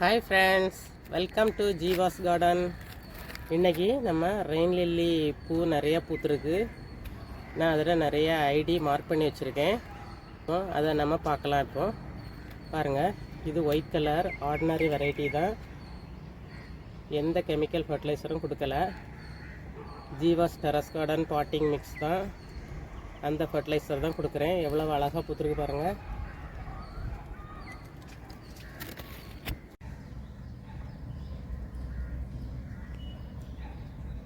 Hi friends welcome to Jeeva's garden இன்னைக்கு நம்ம rain lily பூ நிறைய பூத்துருக்கு. நான் அதில் நிறைய ஐடி மார்க் பண்ணி வச்சுருக்கேன். அதை நம்ம பார்க்கலாம் இப்போ. பாருங்கள் இது ஒயிட் கலர் ஆர்டினரி வெரைட்டி தான். எந்த கெமிக்கல் ஃபர்டிலைசரும் கொடுக்கல. Jeeva's terrace garden potting mix தான். அந்த ஃபர்டிலைசர் தான் கொடுக்குறேன். எவ்வளோ அழகாக பூத்துருக்கு பாருங்கள்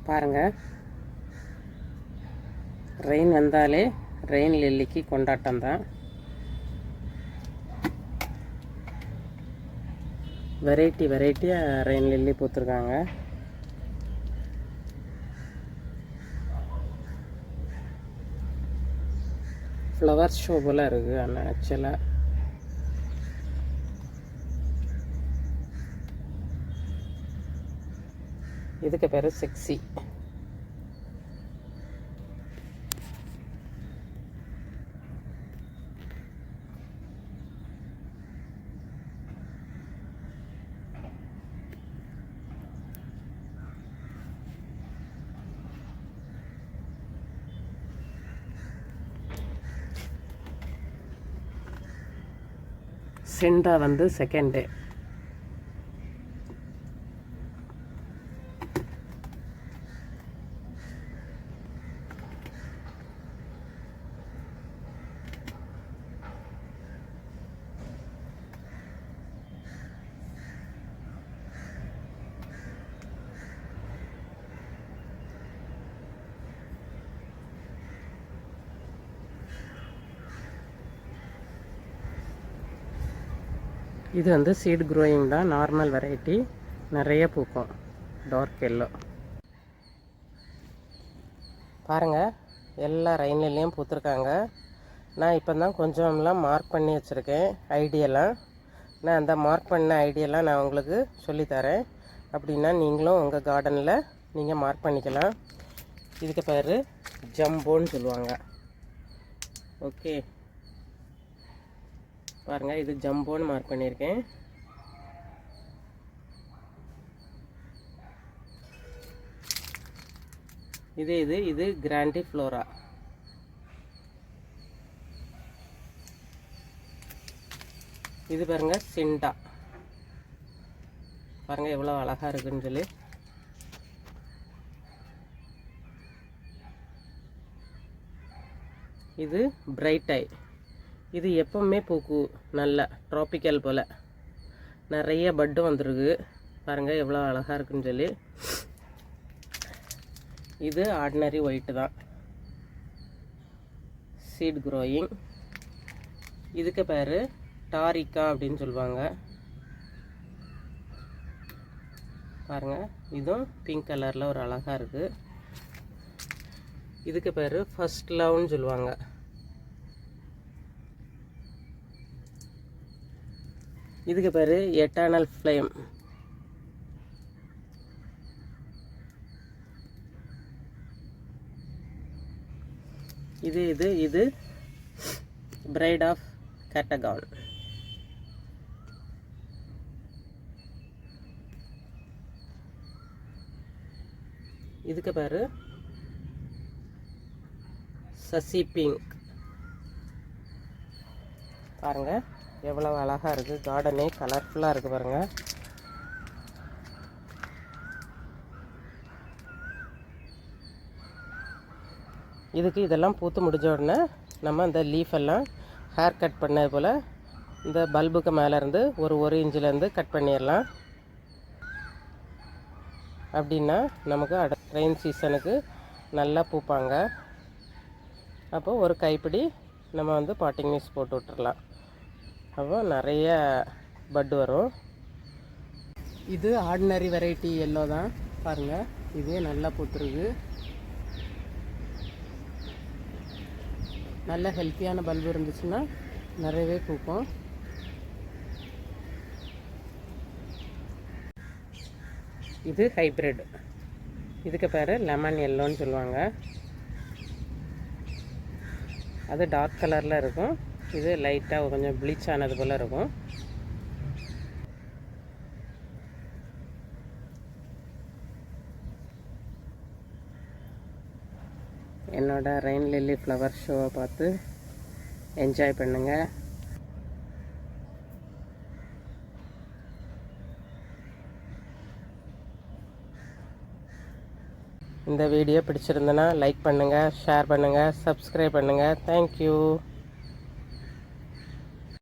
பாருங்கள் ரெயின் வந்தாலே ரெயின் லில்லிக்கு கொண்டாட்டம் தான். வெரைட்டி வெரைட்டியாக ரெயின் லில்லி பூத்துருக்காங்க ஃப்ளவர் ஷோ போல் இருக்குது ஆனால் ஆக்சுவலாக இதுக்கு பேர் செக்ஸி சென்டா வந்து செகண்டு இது வந்து சீட் க்ரோயிங் தான் நார்மல் வெரைட்டி நிறைய பூக்கும். டார்க் எல்லோ பாருங்கள் எல்லா ரெயின்லையும் பூத்துருக்காங்க. நான் இப்போ தான் கொஞ்சம்லாம் மார்க் பண்ணி வச்சுருக்கேன் ஐடியெல்லாம் நான் அந்த மார்க் பண்ண ஐடியெல்லாம் நான் உங்களுக்கு சொல்லித்தரேன். அப்படின்னா நீங்களும் உங்கள் கார்டனில் நீங்கள் மார்க் பண்ணிக்கலாம். இதுக்கு பேர் ஜம்போன்னு சொல்லுவாங்க. ஓகே பாருங்க இது ஜம்போன்னு மார்க் பண்ணியிருக்கேன். இது இது இது கிராண்டி ஃப்ளோரா இது பாருங்க சிண்டா பாருங்க எவ்வளோ அழகா இருக்குன்னு சொல்லி. இது பிரைட் ஐ இது எப்பவுமே பூக்கு நல்ல ட்ராபிக்கல் போல். நிறைய பட்டு வந்துருக்கு. பாருங்கள் எவ்வளோ அழகாக இருக்குன்னு சொல்லி. இது ஆர்டினரி ஒயிட்டு தான். சீட் க்ரோயிங் இதுக்கு பேர் டாரிக்கா அப்படின்னு சொல்லுவாங்க. பாருங்கள் இதுவும் பிங்க் கலரில் ஒரு அழகாக இருக்குது இதுக்கு பேர் ஃபஸ்ட் லவ்னு சொல்லுவாங்க. இதுக்கு பேர் எட்டர்னல் ஃப்ளேம் இது இது இது பிரைட் ஆஃப் கேட்டகான் இதுக்கு பேர் சசி பிங்க் பாருங்கள் எவ்வளவு அழகா இருக்கு. கார்டனே கலர்ஃபுல்லாக இருக்கு பாருங்க. இதுக்கு இதெல்லாம் பூத்து முடிஞ்ச உடனே நம்ம இந்த லீஃப் எல்லாம் ஹேர் கட் பண்ணது போல் இந்த பல்புக்கு மேலே இருந்து ஒரு ஒரு இன்ச்சிலேருந்து கட் பண்ணிடலாம். அப்படின்னா நமக்கு அட ரெயின் சீசனுக்கு நல்லா பூப்பாங்க. அப்போ ஒரு கைப்பிடி நம்ம வந்து பாட்டிங் மிக்ஸ் போட்டு விட்டுறலாம். அப்போ நிறைய பட் வரும். இது ஆர்டினரி வெரைட்டி எல்லோ தான். பாருங்கள் இதே நல்லா பூத்துருக்கு. நல்ல ஹெல்த்தியான பல்பு இருந்துச்சுன்னா நிறையவே பூக்கும். இது ஹைப்ரிட் இதுக்கு பேர் லெமன் எல்லோன்னு சொல்லுவாங்க. அது டார்க் கலரில் இருக்கும். இது லைட்டாக கொஞ்சம் ப்ளீச் ஆனது போல் இருக்கும். என்னோட ரெயின் லில்லி ஃப்ளவர் ஷோவை பார்த்து என்ஜாய் பண்ணுங்கள் இந்த வீடியோ பிடிச்சிருந்தேன்னா லைக் பண்ணுங்கள் ஷேர் பண்ணுங்கள் சப்ஸ்கிரைப் பண்ணுங்கள் தேங்க்யூ